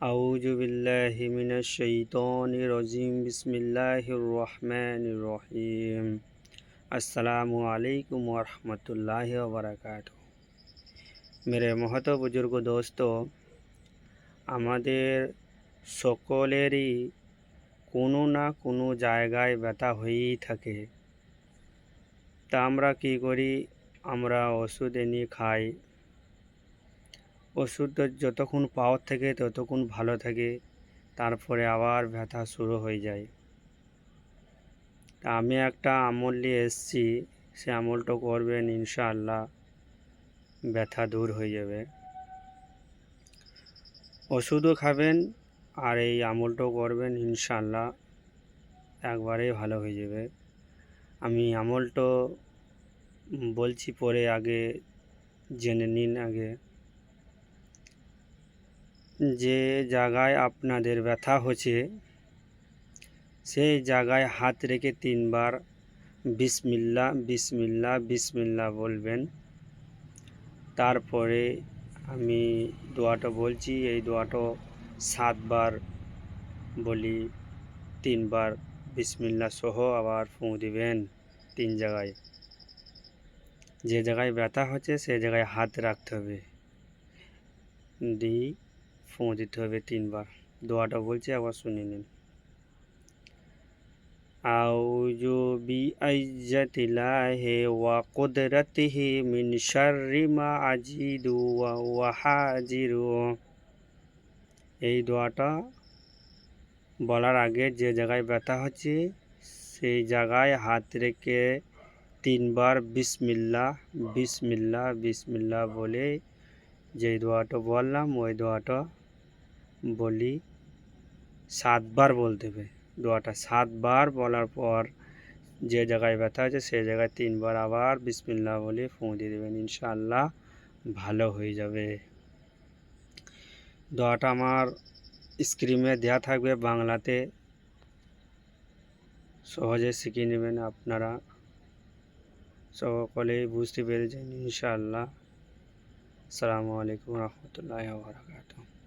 আউযু বিল্লাহি মিনাশ শাইতানির রাজিম, বিসমিল্লাহির রহমানির রহিম। আসসালামু আলাইকুম व रहमतुल्लाहि व बरकातहू मेरे মহত বুজুর্গ দোস্ত, আমাদের সকলেরই কোনো না কোনো জায়গায় ব্যথা হয়েই থাকে। তা আমরা কি করি? আমরা ওষুধ এনে খাই। ওষুধটা যতক্ষণ পাওয়ার থাকে ততক্ষণ ভালো থাকে, তারপরে আবার ব্যথা শুরু হয়ে যায়। তা আমি একটা আমল নিয়ে এসেছি, সে আমলটা করবেন ইনশাআল্লাহ, ব্যথা দূর হয়ে যাবে। ওষুধও খাবেন আর এই আমলটাও করবেন ইনশাআল্লাহ, একবারেই ভালো হয়ে যাবে। আমি আমলটা বলছি পরে আগে জেনে নিন আগে। যে জায়গায় আপনাদের ব্যথা হচ্ছে, সেই জায়গায় হাত রেখে তিনবার বিসমিল্লা বিসমিল্লা বিসমিল্লা বলবেন। তারপরে আমি দোয়াটা বলছি, এই দোয়াটা সাতবার বলি, তিনবার বিসমিল্লা সহ আবার ফুঁ দিবেন তিন জায়গায়। যে জায়গায় ব্যথা হচ্ছে, সে জায়গায় হাত রাখতে হবে। দিই ফুঁ দিতে হবে তিনবার। দোয়াটা বলছি, আবার শুনে নিন। বিআইজ্জাতিল্লাহি ওয়া কুদরাতিহি মিন শাররি মা আজিদু ওয়া ওয়াহাজিরু এই দোয়াটা বলার আগে যে জায়গায় ব্যথা হচ্ছে, সেই জায়গায় হাত রেখে তিনবার বিসমিল্লা বিসমিল্লা বিসমিল্লা বলে যে দোয়াটা বললাম, ওই দোয়াটা বলি, সাতবার বলতে হবে। দোয়াটা সাতবার বলার পর যে জায়গায় ব্যথা আছে সেই জায়গায় তিনবার আবার বিসমিল্লা বলে ফুঁ দিয়ে দেবেন। ইনশাআল্লাহ ভালো হয়ে যাবে। দোয়াটা আমার স্ক্রিনে দেওয়া থাকবে। বাংলাতে সহজে শিখে নেবেন আপনারা। সকলেই বুঝতে পেরেছেন। ইনশাআল্লাহ। আসসালামু আলাইকুম রহমতুল্লাহ বারকাতুহ।